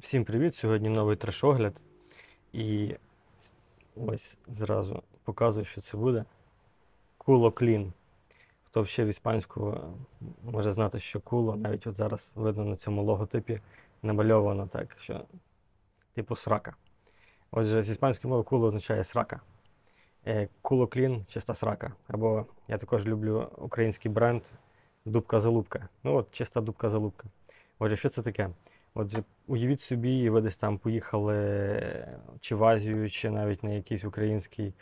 Всім привіт! Сьогодні новий треш-огляд. І ось зразу показую, що це буде. Куло Клін. Хто ще в іспанську може знати, що куло, навіть от зараз видно на цьому логотипі намальовано так, що типу срака. Отже, з іспанської мови куло означає срака. Е, Куло Клін чиста срака. Або я також люблю український бренд Дубка Залубка. Ну от чиста дубка залубка. Отже, що це таке? Отже, уявіть собі, ви десь там поїхали е, чи в Азію, чи навіть на якийсь український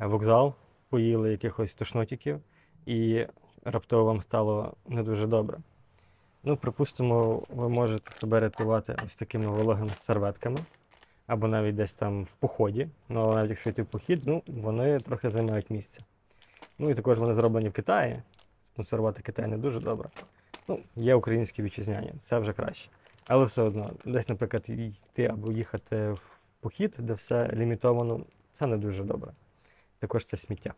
е, вокзал, поїли якихось тошнотиків, і раптово вам стало не дуже добре. Ну, припустимо, ви можете себе рятувати ось такими вологими серветками, або навіть десь там в поході. Ну, але навіть якщо йти в похід, ну, вони трохи займають місце. Ну і також вони зроблені в Китаї. Спонсорувати Китай не дуже добре. Ну, є українські вітчизняні, це вже краще. Але все одно, десь, наприклад, йти або їхати в похід, де все лімітовано, це не дуже добре. Також це сміття.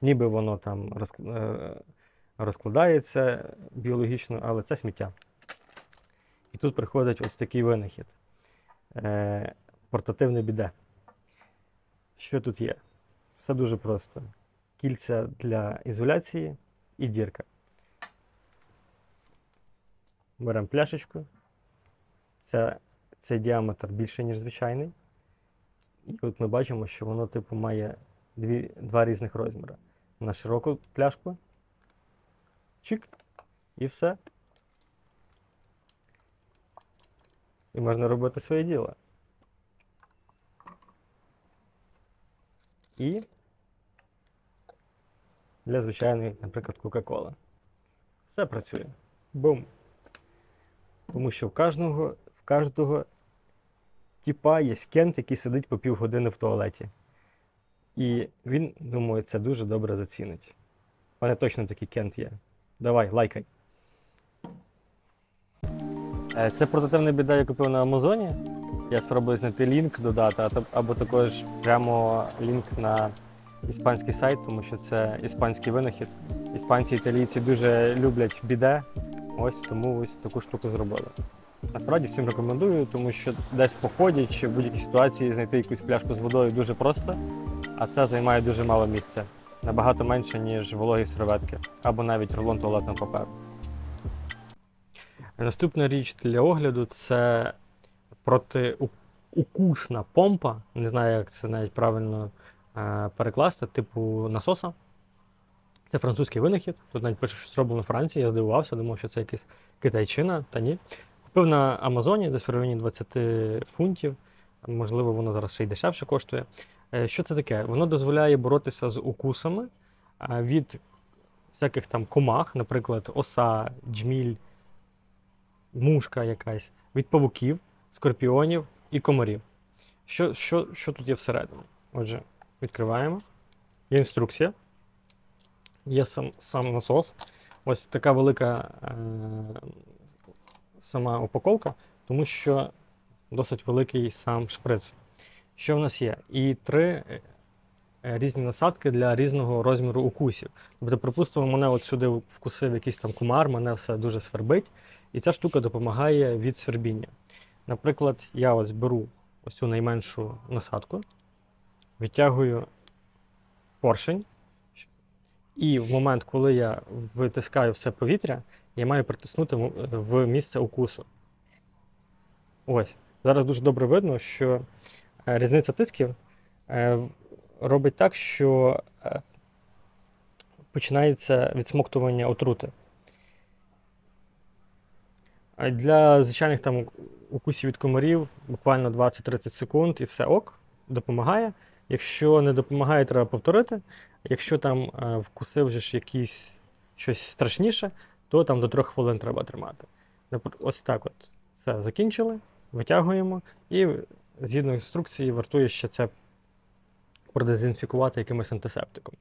Ніби воно там е, розкладається біологічно, але це сміття. І тут приходить ось такий винахід. Е, Портативне біде. Що тут є? Все дуже просто. Кільця для ізоляції і дірка. Беремо пляшечку. Це, цей діаметр більше, ніж звичайний. І от ми бачимо, що воно типу має дві, два різних розміри. На широку пляшку. Чик. І все. І можна робити своє діло. І для звичайної, наприклад, Кока-Коли. Все працює. Бум. Тому що в кожного, кожного типа є кент, який сидить по півгодини в туалеті. І він, думаю, це дуже добре зацінить. У мене точно такий кент є. Давай, лайкай. Е, Це портативна біда, я купив на Амазоні. Я спробую знайти лінк додати, або також прямо лінк на іспанський сайт, тому що це іспанський винахід. Іспанці і італійці дуже люблять біде. Ось тому ось таку штуку зробили. Насправді всім рекомендую, тому що десь в поході чи в будь-якій ситуації знайти якусь пляшку з водою дуже просто, а це займає дуже мало місця. Набагато менше, ніж вологі серветки, або навіть рулон туалетного паперу. Наступна річ для огляду це протиукусна помпа. Не знаю, як це навіть правильно е, перекласти, типу насоса. Це французький винахід. Тут навіть пише, що зроблено в Франції. Я здивувався, думав, що це якась китайчина, та ні. Купив на Амазоні десь в районі 20 фунтів. Можливо, воно зараз ще й дешевше коштує. Е, Що це таке? Воно дозволяє боротися з укусами від всяких там комах, наприклад, оса, джміль, мушка якась, від павуків, скорпіонів і комарів. Що, що, що тут є всередині? Отже, відкриваємо. Є інструкція. Є сам, сам насос. Ось така велика е, сама упаковка, тому що досить великий сам шприц. Що в нас є? І три е, е, різні насадки для різного розміру укусів. Тобто, припустимо, мене от сюди вкусив якийсь там кумар, мене все дуже свербить, і ця штука допомагає від свербіння. Наприклад, я ось беру ось цю найменшу насадку, витягую поршень, і в момент, коли я витискаю все повітря, я маю притиснути в місце укусу. Ось. Зараз дуже добре видно, що е, різниця тисків е, робить так, що е, починається відсмоктування отрути. Для звичайних там укусів від комарів буквально 20-30 секунд і все ок, допомагає. Якщо не допомагає, треба повторити. Якщо там вкусив вже ж якийсь щось страшніше, то там до 3 хвилин треба тримати. Ось так от. Все, закінчили, витягуємо і згідно інструкції вартує ще це продезінфікувати якимось антисептиком.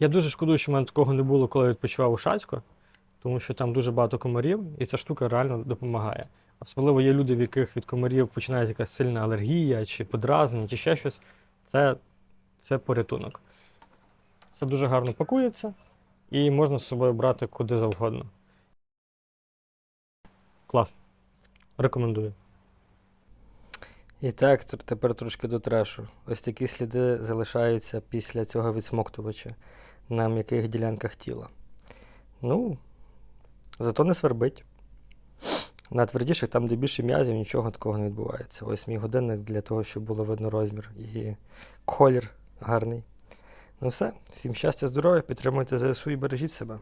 Я дуже шкодую, що в мене такого не було, коли я відпочивав у Шацьку, тому що там дуже багато комарів, і ця штука реально допомагає. Особливо є люди, в яких від комарів починається якась сильна алергія, чи подразнення, чи ще щось. Це, це порятунок. Це дуже гарно пакується і можна з собою брати куди завгодно. Класно. Рекомендую. І так, тепер трошки до трешу. Ось такі сліди залишаються після цього відсмоктувача на м'яких ділянках тіла. Ну, зато не свербить. На твердіших, там, де більше м'язів, нічого такого не відбувається. Ось мій годинник для того, щоб було видно розмір і колір гарний. Ну все, всім щастя, здоров'я, підтримуйте ЗСУ і бережіть себе.